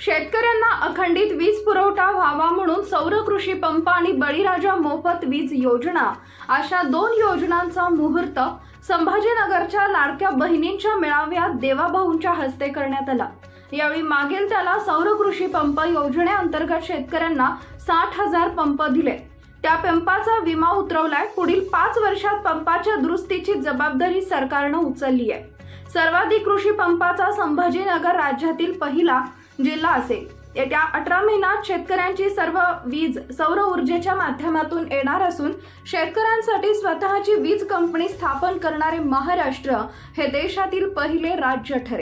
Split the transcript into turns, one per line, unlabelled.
शेतकऱ्यांना अखंडित वीज पुरवठा व्हावा म्हणून सौर कृषी पंप आणि बळीराजा मोफत वीज योजना अशा दोन योजनांचा मुहूर्त संभाजीनगरच्या लाडक्या बहिणींच्या मेळाव्यात देवाभाऊंच्या हस्ते करण्यात आला. यावेळी मागेल त्याला सौर कृषी पंप योजनेअंतर्गत शेतकऱ्यांना साठ हजार पंप दिले. त्या पंपाचा विमा उतरवलाय. पुढील पाच वर्षात पंपाच्या दुरुस्तीची जबाबदारी सरकारनं उचलली आहे सर्वाधिक कृषी पंपाचा संभाजीनगर राज्यातील पहिला जिल्हा असेल. येत्या अठरा महिन्यात शेतकऱ्यांची सर्व वीज सौर ऊर्जेच्या माध्यमातून येणार असून शेतकऱ्यांसाठी स्वतःची वीज कंपनी स्थापन करणारे महाराष्ट्र हे देशातील पहिले राज्य ठरेल.